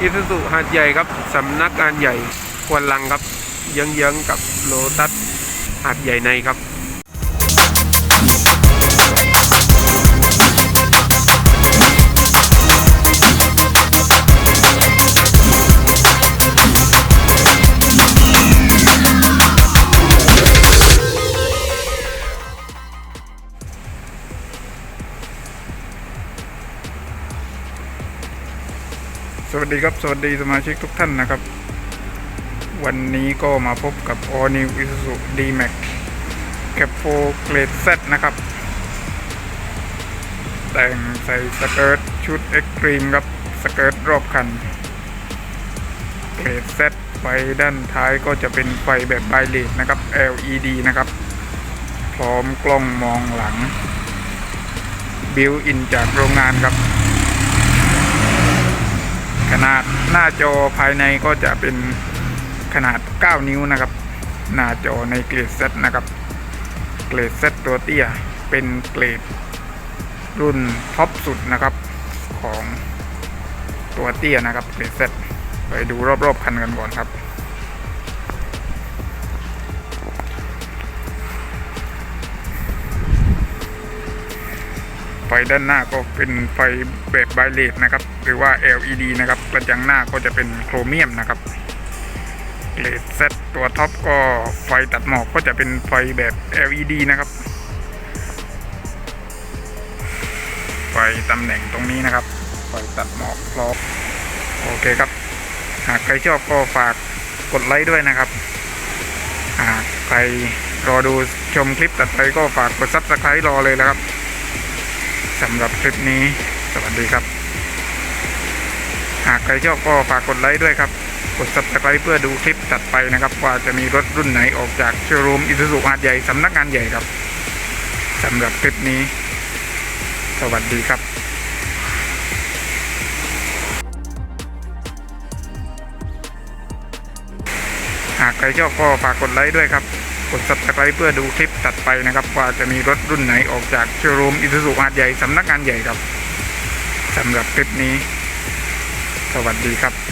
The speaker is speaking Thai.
อิสุสุหาดใหญ่ครับสำนักงานใหญ่ควนลังครับเยื้องๆกับโลตัสหาดใหญ่ในครับ สวัสดีครับ สวัสดีสมาชิกทุกท่านนะครับ วันนี้ก็มาพบกับ All New Isuzu D-Max Cap 4 Grade Z นะครับ แต่งใส่สเกิร์ตชุด Extreme ครับ สเกิร์ตรอบคัน เกรด Z ไฟด้านท้ายก็จะเป็นไฟแบบไบเลดนะครับ LED นะครับ พร้อมกล้องมองหลัง บิวอินจากโรงงานครับ ขนาดหน้าจอภายในก็จะเป็นขนาด 9 นิ้วนะครับ หน้าจอในเกรดเซตนะครับ เกรดเซตตัวเตี้ย เป็นเกรดรุ่นท็อปสุดนะครับของตัวเตี้ยนะครับเกรดเซตไปดูรอบๆคันกันก่อนครับ ด้านหน้าก็เป็นไฟแบบไบเลตนะครับ หรือว่า LED นะครับกระจังหน้าก็จะเป็นโครเมียมนะครับเลดเซตตัวท็อปก็ไฟตัดหมอกก็จะเป็นไฟแบบ LED นะครับ ไฟตำแหน่งตรงนี้นะครับ ไฟตัดหมอกพร้อมโอเคครับ หากใครชอบก็ฝากกดไลค์ด้วยนะครับ หากใครรอดูชมคลิปตัดไปก็ฝากกดซับสไครต์รอเลยนะครับ สำหรับคลิปนี้ สวัสดีครับ หากใครชอบก็ฝากกดไลค์ด้วยครับ กด subscribe เพื่อดูคลิปถัดไปนะครับ ว่าจะมีรถรุ่นไหนออกจากโชว์รูมอิซูซุหาดใหญ่สำนักงานใหญ่ครับสำหรับคลิปนี้ สวัสดีครับหากใครชอบก็ฝากกดไลค์ด้วยครับ ด subscribe เพื่อดูคลิปตัดไปนะครับ ว่าจะมีรถรุ่นไหนออกจากโชว์รูมอิซูซุอาดใหญ่สำนักงานใหญ่ครับสำหรับคลิปนี้ สวัสดีครับ